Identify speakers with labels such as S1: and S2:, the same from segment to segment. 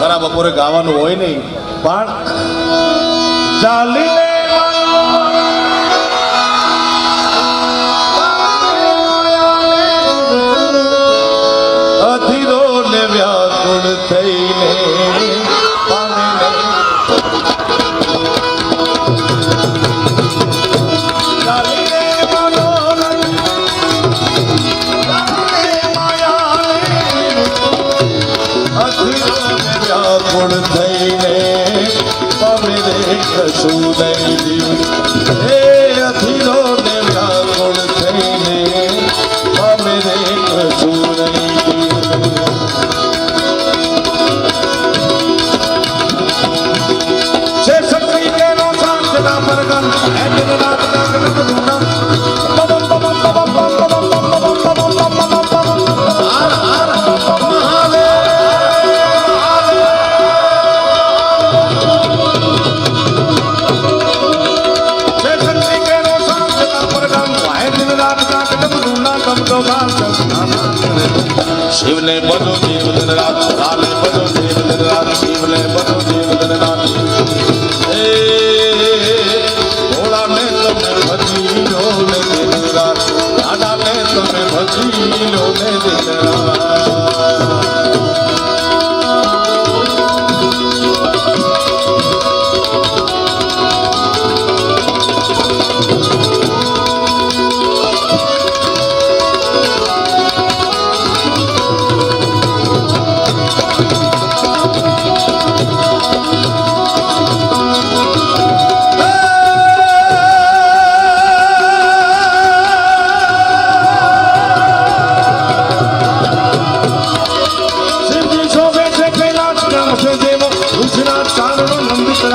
S1: ખરા બપોરે ગાવાનું હોય નહીં. પણ ચાલીને رسول الله શિવને બનો જીવ ધનરાજ લાલે બનો જીવ ધનરાજ શિવને બનો જીવ ધનરાજ એ, ભોળા ને તમે ભજી લો ને ધનરાજ દાદા ને તમે ભજી લો ને
S2: ધનરાજ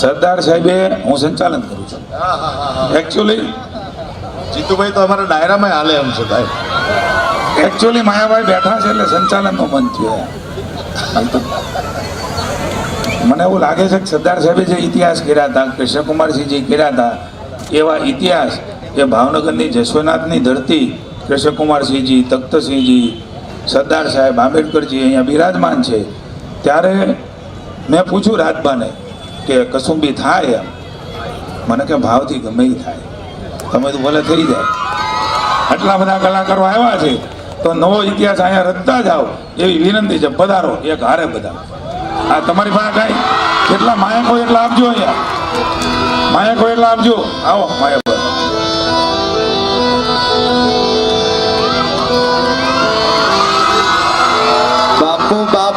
S2: સરદાર સાહેબે હું સંચાલન કરું છું. એકચ્યુઅલી
S1: જીતુભાઈ તો અમારા ડાયરામાં હાલે એમ છે ભાઈ.
S2: એકચ્યુઅલી માયાભાઈ બેઠા છે એટલે સંચાલનનો મન થયો મને એવું લાગે છે કે સરદાર સાહેબે જે ઇતિહાસ કર્યા હતા કૃષ્ણકુમારસિંહજી કર્યા હતા એવા ઇતિહાસ એ ભાવનગરની જશ્વનાથની ધરતી કૃષ્ણકુમારસિંહજી તખ્તસિંહજી સરદાર સાહેબ આંબેડકરજી અહીંયા બિરાજમાન છે. ત્યારે મેં પૂછ્યું રાજબાને કે કસુંબી થાય એમ. મને કે ભાવથી ગમે થાય. તમે તો ભલે થઈ જાય. આટલા બધા કલાકારો આવ્યા છે, તો નવો ઇતિહાસ અહીંયા રચતા જાઓ. એવી વિનંતી છે, પધારો, એક હારે બધા. આ તમારી પાસે કાંઈ કેટલા માયકો એટલા આપજો અહીંયા? માયકો એટલા આપજો. આવો, માયકો.
S3: બાપુ બાપુ.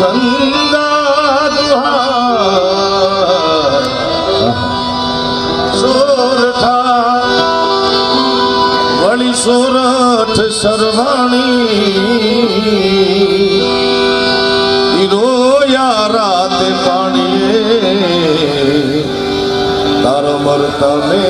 S1: સંદા દુહા સોરથા વળી સોરઠ સરવાણી
S3: રોયા રાતે પાણીએ તારો મર
S1: તમે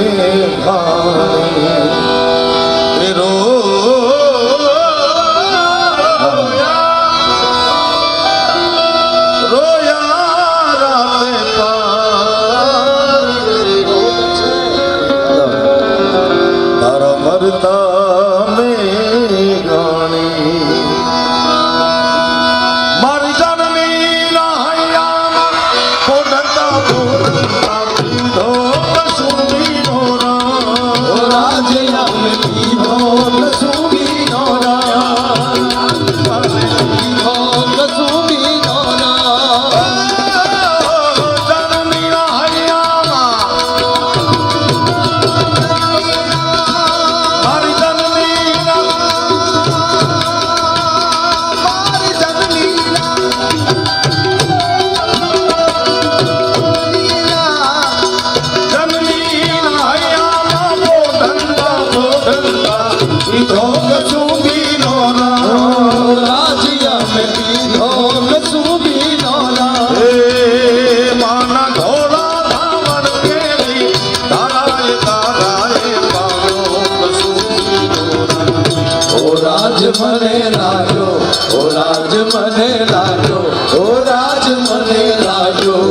S1: રાજ મને લાગ્યો ઓ રાજ મને લાગ્યો ઓ રાજ મને લાગ્યો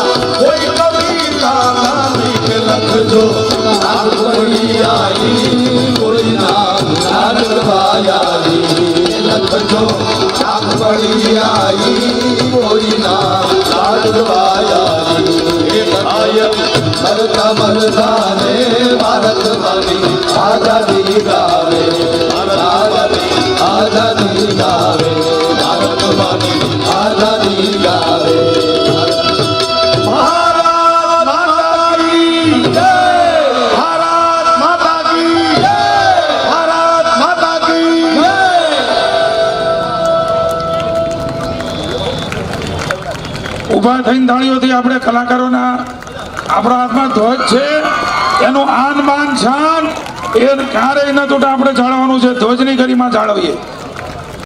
S3: લખજો આપણી આવી કોઈ નામ ના લખવાયારી લખજો
S1: આપણી આઝાદી ગાવે આઝાદી ગાવે. ભારત માની, આઝાદી
S2: ઊભા થઈને ધાણીઓથી આપણે કલાકારોના આપણા હાથમાં ધ્વજ છે. એનું આન માન શાન એ ક્યારેય ન તૂટે, આપણે જાળવવાનું છે. ધ્વજની ગરિમા જાળવીએ.